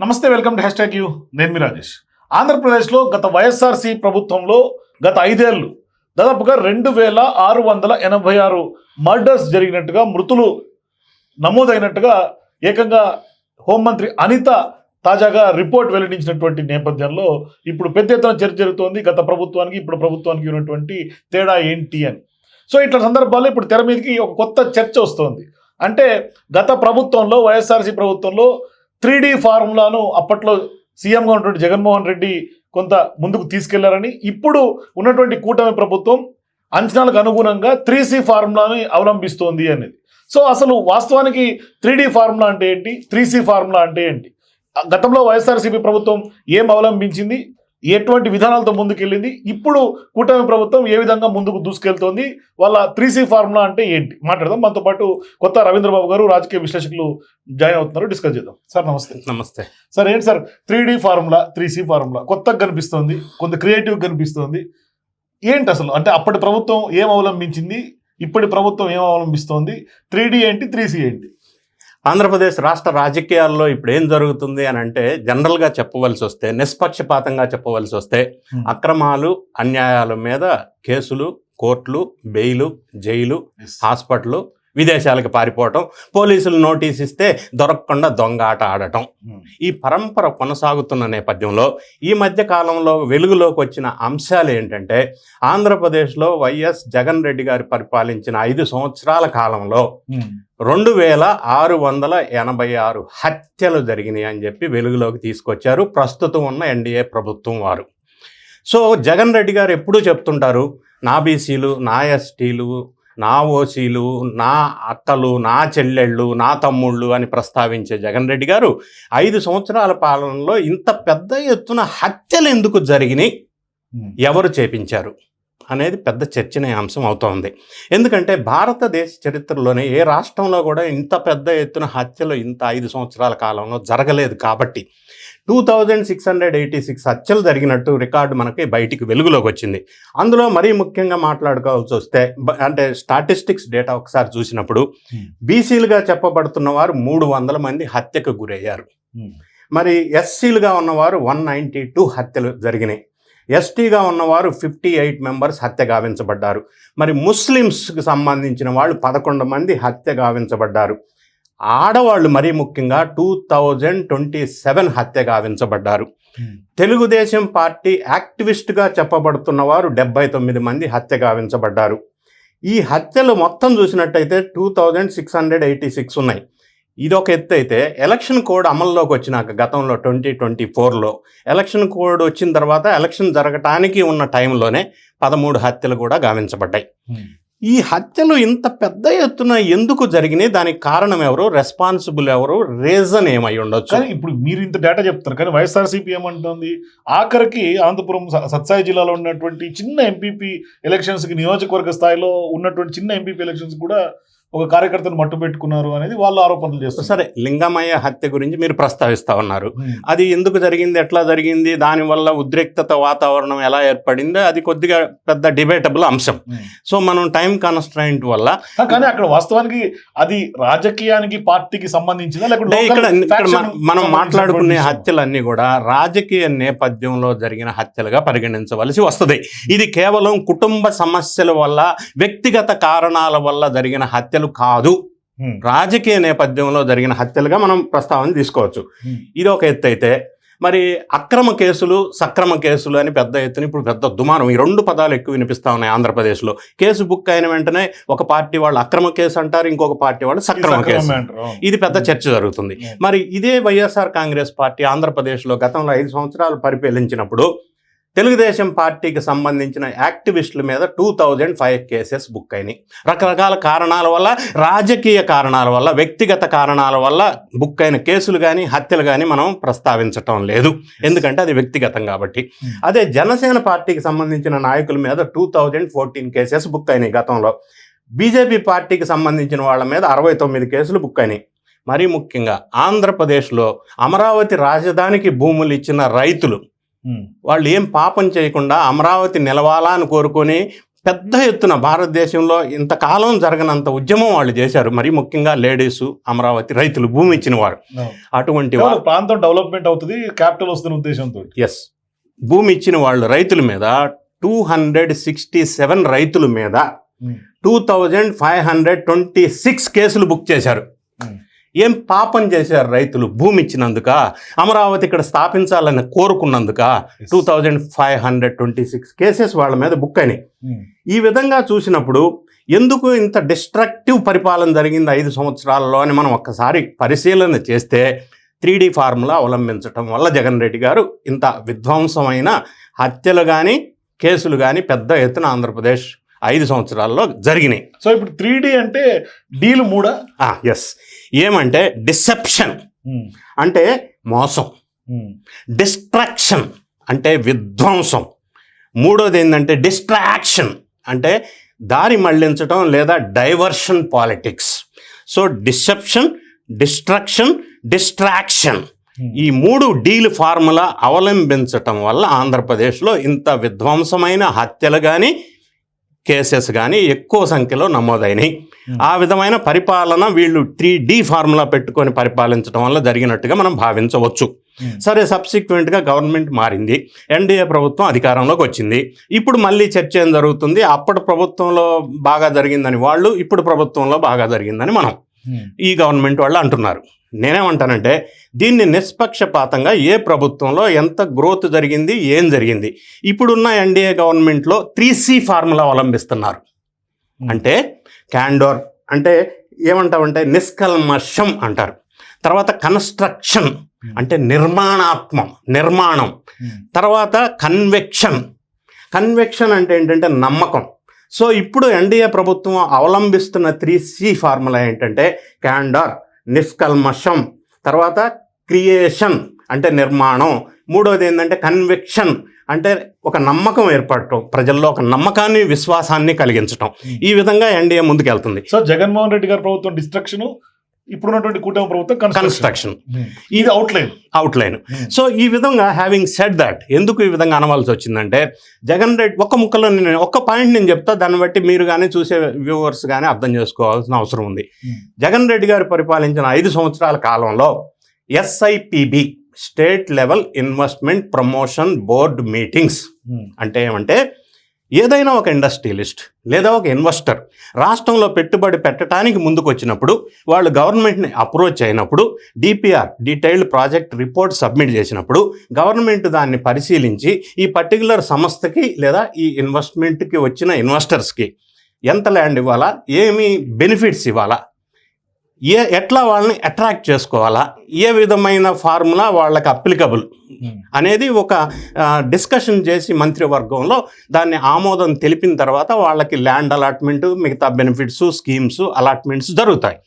నమస్తే welcome to hashtag you. నేను మీ రాజేష్. ఆంధ్రప్రదేశ్లో గత వైఎస్ఆర్సీ ప్రభుత్వంలో గత ఐదేళ్ళు దాదాపుగా రెండు వేల ఆరు వందల ఎనభై ఆరు మర్డర్స్ జరిగినట్టుగా మృతులు నమోదైనట్టుగా ఏకంగా హోంమంత్రి అనిత తాజాగా రిపోర్ట్ వెల్లడించినటువంటి నేపథ్యంలో ఇప్పుడు పెద్ద ఎత్తున చర్చ జరుగుతోంది. గత ప్రభుత్వానికి ఇప్పుడు ప్రభుత్వానికి ఉన్నటువంటి తేడా ఏంటి అని. సో ఇట్లా సందర్భాల్లో ఇప్పుడు తెర మీదకి ఒక కొత్త చర్చ వస్తోంది. అంటే గత ప్రభుత్వంలో వైఎస్ఆర్సీ ప్రభుత్వంలో త్రీ డి ఫార్ములాను అప్పట్లో సీఎంగా ఉన్నటువంటి జగన్మోహన్ రెడ్డి కొంత ముందుకు తీసుకెళ్ళారని ఇప్పుడు ఉన్నటువంటి కూటమి ప్రభుత్వం అంచనాలకు అనుగుణంగా త్రీ సి ఫార్ములాని అవలంబిస్తోంది అనేది. సో అసలు వాస్తవానికి త్రీ డి ఫార్ములా అంటే ఏంటి? త్రీ సి ఫార్ములా అంటే ఏంటి? ఆ గతంలో వైఎస్ఆర్సీపీ ప్రభుత్వం ఏం అవలంబించింది? ఎటువంటి విధానాలతో ముందుకెళ్ళింది? ఇప్పుడు కూటమి ప్రభుత్వం ఏ విధంగా ముందుకు దూసుకెళ్తోంది? వాళ్ళ త్రీ సి ఫార్ములా అంటే ఏంటి? మాట్లాడదాం. మనతో పాటు కొత్త రవీంద్రబాబు గారు రాజకీయ విశ్లేషకులు జాయిన్ అవుతున్నారు. డిస్కస్ చేద్దాం. సార్ నమస్తే. నమస్తే. సార్ ఏంటి sir? Three D formula three C formula కొత్తగా కనిపిస్తోంది. కొంత క్రియేటివ్ కనిపిస్తోంది. ఏంటి అసలు? అంటే అప్పటి ప్రభుత్వం ఏం అవలంబించింది? ఇప్పటి ప్రభుత్వం ఏం అవలంబిస్తోంది? త్రీ ఏంటి? త్రీ సి ఏంటి? ఆంధ్రప్రదేశ్ రాష్ట్ర రాజకీయాల్లో ఇప్పుడు ఏం జరుగుతుంది అని అంటే జనరల్గా చెప్పవలసి వస్తే నిష్పక్షపాతంగా చెప్పవలసి వస్తే. అక్రమాలు అన్యాయాల మీద కేసులు కోర్టులు బెయిలు జైలు హాస్పిటల్ విదేశాలకు పారిపోవటం పోలీసులు నోటీస్ ఇస్తే దొరకకుండా దొంగ ఆట ఆడటం. ఈ పరంపర కొనసాగుతున్న నేపథ్యంలో ఈ మధ్య కాలంలో వెలుగులోకి వచ్చిన అంశాలు ఏంటంటే ఆంధ్రప్రదేశ్లో వైఎస్ జగన్ రెడ్డి గారు పరిపాలించిన ఐదు సంవత్సరాల కాలంలో రెండు వేల ఆరు వందల ఎనభై ఆరు హత్యలు జరిగినాయి అని చెప్పి వెలుగులోకి తీసుకొచ్చారు ప్రస్తుతం ఉన్న ఎన్డీఏ ప్రభుత్వం వారు. సో జగన్ రెడ్డి గారు ఎప్పుడూ చెప్తుంటారు నా బీసీలు నా ఎస్టీలు నా ఓసీలు నా అక్కలు నా చెల్లెళ్ళు నా తమ్ముళ్ళు అని ప్రస్తావించే జగన్ రెడ్డి గారు ఐదు సంవత్సరాల పాలనలో ఇంత పెద్ద ఎత్తున హత్యలు ఎందుకు జరిగినాయి? ఎవరు చేపించారు? అనేది పెద్ద చర్చనీయాంశం అవుతోంది. ఎందుకంటే భారతదేశ చరిత్రలోనే ఏ రాష్ట్రంలో కూడా ఇంత పెద్ద ఎత్తున హత్యలు ఇంత ఐదు సంవత్సరాల కాలంలో జరగలేదు కాబట్టి two thousand six hundred eighty six హత్యలు జరిగినట్టు రికార్డు మనకి బయటికి వెలుగులోకి వచ్చింది. అందులో మరీ ముఖ్యంగా మాట్లాడుకోవాల్సి వస్తే అంటే స్టాటిస్టిక్స్ డేటా ఒకసారి చూసినప్పుడు. బీసీలుగా చెప్పబడుతున్న వారు మూడు వందల మంది హత్యకు గురయ్యారు. మరి ఎస్సీలుగా ఉన్నవారు వన్ నైంటీ టూ హత్యలు జరిగినాయి. ఎస్టీగా ఉన్నవారు ఫిఫ్టీ ఎయిట్ మెంబర్స్ హత్య గావించబడ్డారు. మరి ముస్లిమ్స్కి సంబంధించిన వాళ్ళు పదకొండు మంది హత్య గావించబడ్డారు. ఆడవాళ్ళు మరీ ముఖ్యంగా టూ థౌజండ్ ట్వంటీ సెవెన్ హత్య గావించబడ్డారు. తెలుగుదేశం పార్టీ యాక్టివిస్ట్గా చెప్పబడుతున్న వారు డెబ్బై తొమ్మిది మంది హత్య గావించబడ్డారు. ఈ హత్యలు మొత్తం చూసినట్టయితే two thousand six hundred eighty six ఉన్నాయి. ఇదొక ఎత్తు అయితే ఎలక్షన్ కోడ్ అమల్లోకి వచ్చినాక గతంలో ట్వంటీ ట్వంటీ ఫోర్లో ఎలక్షన్ కోడ్ వచ్చిన తర్వాత ఎలక్షన్ జరగటానికి ఉన్న టైంలోనే పదమూడు హత్యలు కూడా గావించబడ్డాయి. ఈ హత్యలు ఇంత పెద్ద ఎత్తున ఎందుకు జరిగినాయి? దానికి కారణం ఎవరు? రెస్పాన్సిబుల్ ఎవరు? రీజన్ ఏమై ఉండొచ్చు? కానీ ఇప్పుడు మీరు ఇంత డేటా చెప్తారు కానీ వైఎస్ఆర్సీపీ ఏమంటుంది? ఆఖరికి అనంతపురం సత్సాయి జిల్లాలో ఉన్నటువంటి చిన్న ఎంపీపీ ఎలక్షన్స్కి నియోజకవర్గ స్థాయిలో ఉన్నటువంటి చిన్న ఎంపీపీ ఎలక్షన్స్ కూడా ఒక కార్యకర్తను మట్టు పెట్టుకున్నారు అనేది వాళ్ళు ఆరోపణలు చేస్తారు సరే లింగమయ్య హత్య గురించి మీరు ప్రస్తావిస్తా ఉన్నారు. అది ఎందుకు జరిగింది ఎట్లా జరిగింది దానివల్ల ఉద్రిక్తత వాతావరణం ఎలా ఏర్పడిందో అది కొద్దిగా పెద్ద డిబేటబుల్ అంశం. సో మనం టైం కన్స్ట్రైంట్ వల్ల కానీ అక్కడ వాస్తవానికి అది రాజకీయానికి పార్టీకి సంబంధించిందా లేకుంటే ఇక్కడ మన- మాట్లాడుకునే? హత్యలన్నీ కూడా రాజకీయ నేపథ్యంలో జరిగిన హత్యలుగా పరిగణించవలసి వస్తుంది. ఇది కేవలం కుటుంబ సమస్యల వల్ల వ్యక్తిగత కారణాల వల్ల జరిగిన హత్యలు కాదు. రాజకీయ నేపథ్యంలో జరిగిన హత్యలుగా మనం ప్రస్తావన తీసుకోవచ్చు. ఇది ఒక ఎత్తు అయితే మరి అక్రమ కేసులు సక్రమ కేసులు అని పెద్ద ఎత్తున ఇప్పుడు పెద్ద దుమారం ఈ రెండు పదాలు ఎక్కువ వినిపిస్తా ఉన్నాయి ఆంధ్రప్రదేశ్లో కేసు బుక్ అయిన వెంటనే ఒక పార్టీ వాళ్ళు అక్రమ కేసు అంటారు ఇంకొక పార్టీ వాళ్ళు సక్రమ కేసు. ఇది పెద్ద చర్చ జరుగుతుంది. మరి ఇదే వైఎస్ఆర్ కాంగ్రెస్ పార్టీ ఆంధ్రప్రదేశ్లో గతంలో ఐదు సంవత్సరాలు పరిపాలించినప్పుడు తెలుగుదేశం పార్టీకి సంబంధించిన యాక్టివిస్టుల మీద two thousand five cases book అయినాయి. రకరకాల కారణాల వల్ల రాజకీయ కారణాల వల్ల వ్యక్తిగత కారణాల వల్ల బుక్ అయిన కేసులు కానీ హత్యలు కానీ మనం ప్రస్తావించటం లేదు. ఎందుకంటే అది వ్యక్తిగతం కాబట్టి. అదే జనసేన పార్టీకి సంబంధించిన నాయకుల మీద two thousand fourteen cases book అయినాయి గతంలో. బీజేపీ పార్టీకి సంబంధించిన వాళ్ళ మీద అరవై తొమ్మిది కేసులు బుక్ అయినాయి. మరీ ముఖ్యంగా ఆంధ్రప్రదేశ్లో అమరావతి రాజధానికి భూములు ఇచ్చిన రైతులు వాళ్ళు ఏం పాపం చేయకుండా అమరావతి నిలవాలా అని కోరుకొని పెద్ద ఎత్తున భారతదేశంలో ఇంతకాలం జరగనంత ఉద్యమం వాళ్ళు చేశారు. మరి ముఖ్యంగా లేడీసు అమరావతి రైతులు భూమి ఇచ్చిన వారు. అటువంటి ప్రాంతం డెవలప్మెంట్ అవుతుంది క్యాపిటల్ వస్తున్న ఉద్దేశంతో. ఎస్ భూమి ఇచ్చిన వాళ్ళు రైతుల మీద టూ హండ్రెడ్ సిక్స్టీ సెవెన్ రైతుల మీద two thousand five hundred twenty six కేసులు బుక్ చేశారు. ఏం పాపం చేశారు రైతులు భూమి ఇచ్చినందుక? అమరావతి ఇక్కడ స్థాపించాలని కోరుకున్నందుక? Two thousand five hundred twenty six cases వాళ్ళ మీద బుక్ అయినాయి. ఈ విధంగా చూసినప్పుడు ఎందుకు ఇంత డిస్ట్రక్టివ్ పరిపాలన జరిగింది ఐదు సంవత్సరాలలో అని మనం ఒక్కసారి పరిశీలన చేస్తే త్రీ డి ఫార్ములా అవలంబించటం వల్ల జగన్ రెడ్డి గారు ఇంత విధ్వంసమైన హత్యలు కానీ కేసులు కానీ పెద్ద ఎత్తున ఆంధ్రప్రదేశ్ ఐదు సంవత్సరాల్లో జరిగినాయి. సో ఇప్పుడు త్రీ డి అంటే డీలు మూడా? ఎస్ ఏమంటే డిసెప్షన్. అంటే మోసం. డిస్ట్రాక్షన్ అంటే విధ్వంసం. మూడోది ఏంటంటే డిస్ట్రాక్షన్ అంటే దారి మళ్ళించడం లేదా diversion politics. So deception destruction distraction. ఈ మూడు డీల్ ఫార్ములా అవలంబించటం వల్ల ఆంధ్రప్రదేశ్లో ఇంత విధ్వంసమైన హత్యలు కానీ కేసెస్ కానీ ఎక్కువ సంఖ్యలో నమోదైనాయి. ఆ విధమైన పరిపాలన వీళ్ళు త్రీ డి ఫార్ములా పెట్టుకొని పరిపాలించడం వల్ల జరిగినట్టుగా మనం భావించవచ్చు. సరే సబ్సిక్వెంట్గా గవర్నమెంట్ మారింది. ఎన్డీఏ ప్రభుత్వం అధికారంలోకి వచ్చింది. ఇప్పుడు మళ్ళీ చర్చ ఏం జరుగుతుంది? అప్పటి ప్రభుత్వంలో బాగా జరిగిందని వాళ్ళు ఇప్పుడు ప్రభుత్వంలో బాగా జరిగిందని మనం ఈ గవర్నమెంట్ వాళ్ళు అంటున్నారు. నేనేమంటానంటే దీన్ని నిష్పక్షపాతంగా ఏ ప్రభుత్వంలో ఎంత గ్రోత్ జరిగింది ఏం జరిగింది? ఇప్పుడున్న ఎన్డీఏ గవర్నమెంట్లో త్రీ సి ఫార్ములా అవలంబిస్తున్నారు. అంటే క్యాండోర్ అంటే ఏమంటామంటే నిష్కల్మషం అంటారు. తర్వాత కన్స్ట్రక్షన్ అంటే నిర్మాణాత్మం నిర్మాణం. తర్వాత కన్వెక్షన్. కన్వెక్షన్ అంటే ఏంటంటే నమ్మకం. సో ఇప్పుడు ఎన్డీఏ ప్రభుత్వం అవలంబిస్తున్న త్రీ సి ఫార్ములా ఏంటంటే క్యాండర్. నిష్కల్మషం. తర్వాత క్రియేషన్ అంటే నిర్మాణం. మూడోది ఏంటంటే కన్వెక్షన్ అంటే ఒక నమ్మకం ఏర్పడటం. ప్రజల్లో ఒక నమ్మకాన్ని విశ్వాసాన్ని కలిగించటం. ఈ విధంగా ఎన్డీఏ ముందుకెళ్తుంది. సో జగన్మోహన్ రెడ్డి గారి ప్రభుత్వం డిస్ట్రక్షన్ ఇప్పుడున్నటువంటి కూటమి ప్రభుత్వం కన్స్ట్రక్షన్ కన్స్ట్రక్షన్ ఇది అవుట్లైన్ అవుట్లైన్ సో ఈ విధంగా హ్యావింగ్ సెడ్ దట్ ఎందుకు ఈ విధంగా అనవలసి వచ్చిందంటే జగన్ రెడ్డి ఒక్క ముక్కలో నేను ఒక్క పాయింట్ నేను చెప్తా దాన్ని బట్టి మీరు కానీ చూసే వ్యూవర్స్ కానీ అర్థం చేసుకోవాల్సిన అవసరం ఉంది. జగన్ రెడ్డి గారు పరిపాలించిన ఐదు సంవత్సరాల కాలంలో SIPB state level investment promotion board meetings అంటే ఏమంటే ఏదైనా ఒక ఇండస్ట్రియలిస్ట్ లేదా ఒక ఇన్వెస్టర్ రాష్ట్రంలో పెట్టుబడి పెట్టడానికి ముందుకు వచ్చినప్పుడు వాళ్ళు గవర్నమెంట్ని అప్రోచ్ అయినప్పుడు DPR detailed project report submit చేసినప్పుడు గవర్నమెంట్ దాన్ని పరిశీలించి ఈ పర్టికులర్ సంస్థకి లేదా ఈ ఇన్వెస్ట్మెంట్కి వచ్చిన ఇన్వెస్టర్స్కి ఎంత ల్యాండ్ ఇవ్వాలా ఏమి బెనిఫిట్స్ ఇవ్వాలా ఏ ఎట్లా వాళ్ళని అట్రాక్ట్ చేసుకోవాలా? ఏ విధమైన ఫార్ములా వాళ్ళకి అప్లికబుల్? అనేది ఒక డిస్కషన్ చేసి మంత్రివర్గంలో దాన్ని ఆమోదం తెలిపిన తర్వాత వాళ్ళకి ల్యాండ్ అలాట్మెంట్ మిగతా బెనిఫిట్స్ స్కీమ్స్ అలాట్మెంట్స్ జరుగుతాయి.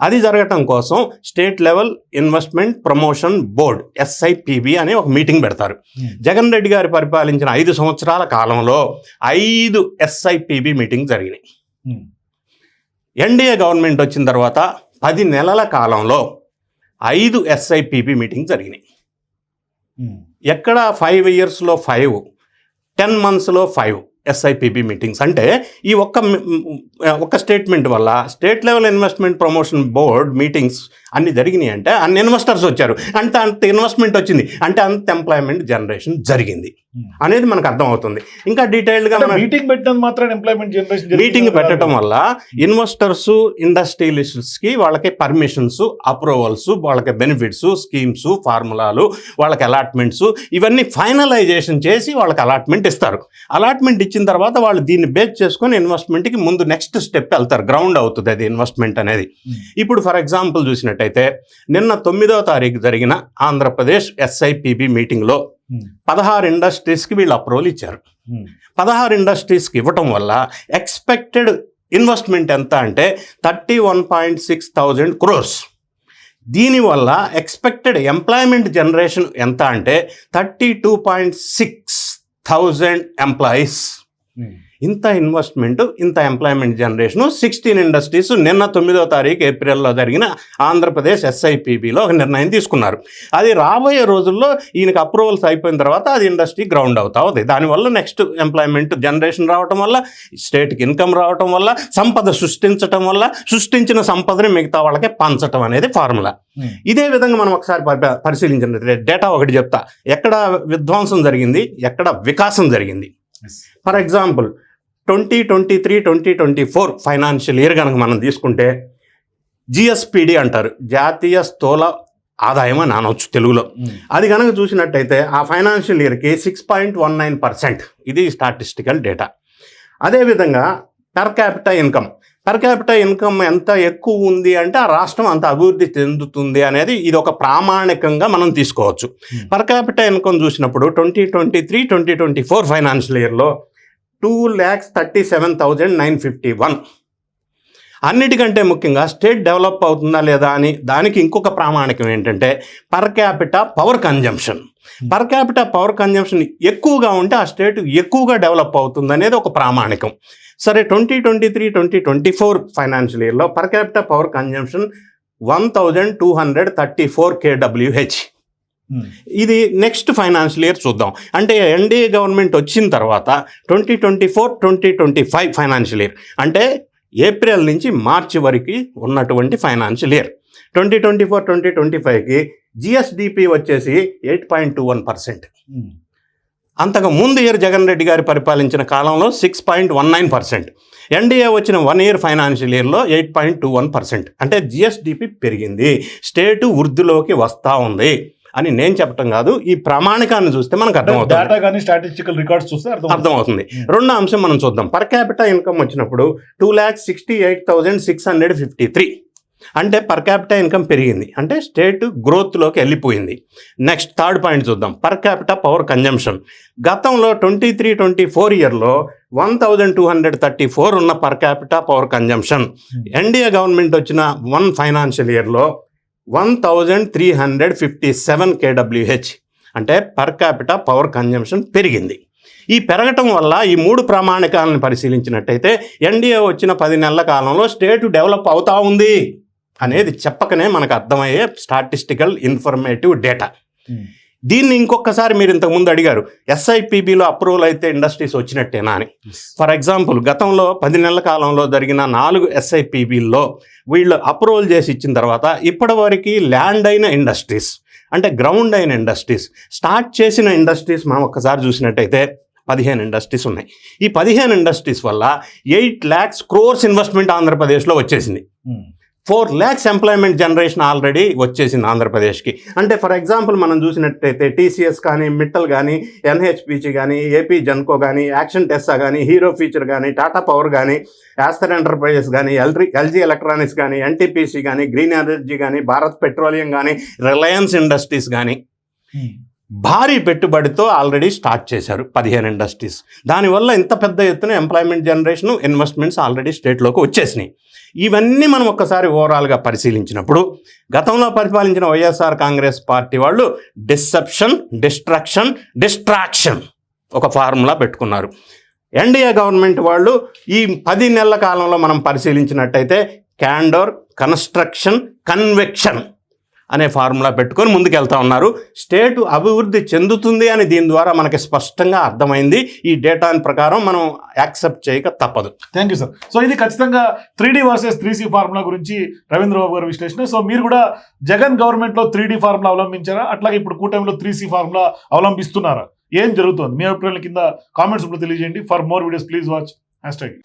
అది జరగటం కోసం state level investment promotion board SIPB అనే ఒక మీటింగ్ పెడతారు. జగన్ రెడ్డి గారు పరిపాలించిన ఐదు సంవత్సరాల కాలంలో ఐదు ఎస్ఐపిబి మీటింగ్ జరిగినాయి. ఎన్డీఏ గవర్నమెంట్ వచ్చిన తర్వాత పది నెలల కాలంలో ఐదు ఎస్ఐపిబి మీటింగ్ జరిగినాయి. ఎక్కడ ఫైవ్ ఇయర్స్లో ఫైవ్ టెన్ మంత్స్లో ఫైవ్ ఎస్ఐపిబి మీటింగ్స్ అంటే ఈ ఒక్క ఒక్క స్టేట్మెంట్ వల్ల state level investment promotion board meetings అన్ని జరిగినాయి అంటే అన్ని ఇన్వెస్టర్స్ వచ్చారు. అంటే అంత ఇన్వెస్ట్మెంట్ వచ్చింది. అంటే అంత ఎంప్లాయ్మెంట్ జనరేషన్ జరిగింది. అనేది మనకు అర్థమవుతుంది. ఇంకా డీటెయిల్డ్గా మీటింగ్ పెట్టినందుకు మాత్రం ఎంప్లాయ్మెంట్ జనరేషన్ మీటింగ్ పెట్టడం వల్ల ఇన్వెస్టర్స్ ఇండస్ట్రియలిస్ట్స్కి వాళ్ళకి పర్మిషన్స్ అప్రూవల్స్ వాళ్ళకి బెనిఫిట్స్ స్కీమ్స్ ఫార్ములాలు వాళ్ళకి అలాట్మెంట్స్ ఇవన్నీ ఫైనలైజేషన్ చేసి వాళ్ళకి అలాట్మెంట్ ఇస్తారు. అలాట్మెంట్ ఇచ్చిన తర్వాత వాళ్ళు దీన్ని బేస్ చేసుకొని ఇన్వెస్ట్మెంట్కి ముందు నెక్స్ట్ స్టెప్ వెళ్తారు. గ్రౌండ్ అవుతుంది అది ఇన్వెస్ట్మెంట్ అనేది. ఇప్పుడు ఫర్ ఎగ్జాంపుల్ చూసినట్టయితే నిన్న తొమ్మిదవ తారీఖు జరిగిన ఆంధ్రప్రదేశ్ ఎస్ఐపిబి మీటింగ్లో పదహారు ఇండస్ట్రీస్కి వీళ్ళు అప్రూవల్ ఇచ్చారు. పదహారు ఇండస్ట్రీస్కి ఇవ్వటం వల్ల ఎక్స్పెక్టెడ్ ఇన్వెస్ట్మెంట్ ఎంత అంటే thirty one point six thousand crores. దీనివల్ల ఎక్స్పెక్టెడ్ ఎంప్లాయ్మెంట్ జనరేషన్ ఎంత అంటే thirty two point six thousand employees. ఇంత ఇన్వెస్ట్మెంట్ ఇంత ఎంప్లాయ్మెంట్ జనరేషన్ సిక్స్టీన్ ఇండస్ట్రీస్ నిన్న తొమ్మిదో తారీఖు ఏప్రిల్లో జరిగిన ఆంధ్రప్రదేశ్ ఎస్ఐపిబిలో ఒక నిర్ణయం తీసుకున్నారు. అది రాబోయే రోజుల్లో ఈయనకి అప్రూవల్స్ అయిపోయిన తర్వాత అది ఇండస్ట్రీ గ్రౌండ్ అవుతా ఉంది. దానివల్ల నెక్స్ట్ ఎంప్లాయ్మెంట్ జనరేషన్ రావటం వల్ల స్టేట్కి ఇన్కమ్ రావటం వల్ల సంపద సృష్టించటం వల్ల సృష్టించిన సంపదని మిగతా వాళ్ళకే పంచటం అనేది ఫార్ములా ఇదే విధంగా మనం ఒకసారి పరి- పరిశీలించిన డేటా ఒకటి చెప్తా. ఎక్కడ విధ్వంసం జరిగింది? ఎక్కడ వికాసం జరిగింది? For example twenty twenty three twenty twenty four financial year కనుక మనం తీసుకుంటే జిఎస్పిడి అంటారు. జాతీయ స్థూల ఆదాయం అని అనవచ్చు తెలుగులో అది కనుక చూసినట్టయితే ఆ ఫైనాన్షియల్ ఇయర్కి six point one nine percent ఇది స్టాటిస్టికల్ డేటా. అదేవిధంగా per capital income. Per capital income ఎంత ఎక్కువ ఉంది అంటే ఆ రాష్ట్రం అంత అభివృద్ధి చెందుతుంది అనేది ఇది ఒక ప్రామాణికంగా మనం తీసుకోవచ్చు. పర్ క్యాపిటల్ ఇన్కమ్ చూసినప్పుడు twenty twenty three twenty twenty four financial ఇయర్లో two lakhs thirty seven thousand nine fifty one అన్నిటికంటే ముఖ్యంగా స్టేట్ డెవలప్ అవుతుందా లేదా అని దానికి ఇంకొక ప్రామాణికం ఏంటంటే per capita power consumption. Per capita power consumption ఎక్కువగా ఉంటే ఆ స్టేట్ ఎక్కువగా డెవలప్ అవుతుంది అనేది ఒక ప్రామాణికం. సరే twenty twenty three twenty twenty four financial ఇయర్లో per capita power consumption one thousand two hundred thirty four కేడబ్ల్యూహెచ్. ఇది నెక్స్ట్ ఫైనాన్షియల్ ఇయర్ చూద్దాం. అంటే ఎన్డీఏ గవర్నమెంట్ వచ్చిన తర్వాత twenty twenty four twenty twenty five financial year అంటే ఏప్రిల్ నుంచి మార్చి వరకు ఉన్నటువంటి financial year twenty twenty four twenty twenty ఫైవ్కి జిఎస్డిపి వచ్చేసి eight point two one percent అంతకు ముందు ఇయర్ జగన్ రెడ్డి గారు పరిపాలించిన కాలంలో six point one nine percent NDA వచ్చిన వన్ ఇయర్ ఫైనాన్షియల్ ఇయర్లో eight point two one percent అంటే జిఎస్డిపి పెరిగింది. స్టేటు వృద్ధిలోకి వస్తూ ఉంది. అని నేను చెప్పటం కాదు ఈ ప్రామాణికాన్ని చూస్తే మనకు అర్థమవుతుంది. డేటా కానీ స్టాటిస్టికల్ రికార్డ్స్ చూస్తే అర్థం అర్థమవుతుంది. రెండో అంశం మనం చూద్దాం. పర్ క్యాపిటల్ ఇన్కమ్ వచ్చినప్పుడు two lakhs sixty eight thousand six hundred fifty three అంటే పర్ క్యాపిటల్ ఇన్కమ్ పెరిగింది. అంటే స్టేట్ గ్రోత్లోకి వెళ్ళిపోయింది. నెక్స్ట్ థర్డ్ పాయింట్ చూద్దాం. పర్ క్యాపిటల్ పవర్ కన్జంప్షన్ గతంలో ట్వంటీ త్రీ ట్వంటీ ఫోర్ ఇయర్లో one thousand two hundred thirty four ఉన్న per capital power consumption NDA government వచ్చిన వన్ ఫైనాన్షియల్ ఇయర్లో one thousand three hundred fifty seven కేడబ్ల్యూహెచ్ అంటే per capita power consumption పెరిగింది. ఈ పెరగటం వల్ల ఈ మూడు ప్రామాణికాలను పరిశీలించినట్టయితే ఎన్డీఏ వచ్చిన పది నెలల కాలంలో స్టేట్ డెవలప్ అవుతా ఉంది అనేది చెప్పకనే మనకు అర్థమయ్యే స్టాటిస్టికల్ ఇన్ఫర్మేటివ్ డేటా దీన్ని ఇంకొకసారి మీరు ఇంతకుముందు అడిగారు ఎస్ఐపిబిలో అప్రూవల్ అయితే ఇండస్ట్రీస్ వచ్చినట్టేనా అని. ఫర్ ఎగ్జాంపుల్ గతంలో పది నెలల కాలంలో జరిగిన నాలుగు ఎస్ఐపిబిల్లో వీళ్ళు అప్రూవల్ చేసి ఇచ్చిన తర్వాత ఇప్పటివరకు ల్యాండ్ అయిన ఇండస్ట్రీస్ అంటే గ్రౌండ్ అయిన ఇండస్ట్రీస్ స్టార్ట్ చేసిన ఇండస్ట్రీస్ మనం ఒక్కసారి చూసినట్టయితే పదిహేను ఇండస్ట్రీస్ ఉన్నాయి. ఈ పదిహేను ఇండస్ట్రీస్ వల్ల ఎయిట్ ల్యాక్స్ క్రోర్స్ ఇన్వెస్ట్మెంట్ ఆంధ్రప్రదేశ్లో వచ్చేసింది. Four lakhs employment generation already వచ్చేసింది ఆంధ్రప్రదేశ్కి. అంటే ఫర్ ఎగ్జాంపుల్ మనం చూసినట్టయితే టీసీఎస్ కానీ మిట్టల్ కానీ ఎన్హెచ్పిసి కానీ ఏపీ జన్కో కానీ యాక్షన్ టెస్సా కానీ హీరో ఫీచర్ కానీ టాటా పవర్ కానీ యాస్తర్ ఎంటర్ప్రైజెస్ కానీ ఎల్జీ ఎల్జీ ఎలక్ట్రానిక్స్ కానీ ఎన్టీపీసీ కానీ గ్రీన్ ఎనర్జీ కానీ భారత్ పెట్రోలియం కానీ రిలయన్స్ ఇండస్ట్రీస్ కానీ. Hmm. భారీ పెట్టుబడితో ఆల్రెడీ స్టార్ట్ చేశారు పదిహేను ఇండస్ట్రీస్. దానివల్ల ఇంత పెద్ద ఎత్తున ఎంప్లాయ్మెంట్ జనరేషన్ ఇన్వెస్ట్మెంట్స్ ఆల్రెడీ స్టేట్లోకి వచ్చేసినాయి. ఇవన్నీ మనం ఒక్కసారి ఓవరాల్గా పరిశీలించినప్పుడు గతంలో పరిపాలించిన వైఎస్ఆర్ కాంగ్రెస్ పార్టీ వాళ్ళు డిసెప్షన్ డిస్ట్రాక్షన్ డిస్ట్రాక్షన్ ఒక ఫార్ములా పెట్టుకున్నారు. ఎన్డీఏ గవర్నమెంట్ వాళ్ళు ఈ పది నెలల కాలంలో మనం పరిశీలించినట్టయితే క్యాండోర్ కన్స్ట్రక్షన్ కన్వెక్షన్ అనే ఫార్ములా పెట్టుకొని ముందుకెళ్తా ఉన్నారు. స్టేట్ అభివృద్ధి చెందుతుంది అని దీని ద్వారా మనకి స్పష్టంగా అర్థమైంది. ఈ డేటా ప్రకారం మనం యాక్సెప్ట్ చేయక తప్పదు. థ్యాంక్ యూ సార్ సో ఇది ఖచ్చితంగా three D versus three C formula గురించి రవీంద్ర బాబు విశ్లేషణ. సో మీరు కూడా జగన్ గవర్నమెంట్లో త్రీ డి ఫార్ములా అవలంబించారా? అట్లాగే ఇప్పుడు కూటమిలో త్రీ సి ఫార్ములా అవలంబిస్తున్నారా? ఏం జరుగుతుంది? మీ అభిప్రాయాల కింద కామెంట్స్ ఇప్పుడు తెలియజేయండి. For more videos please watch hashtag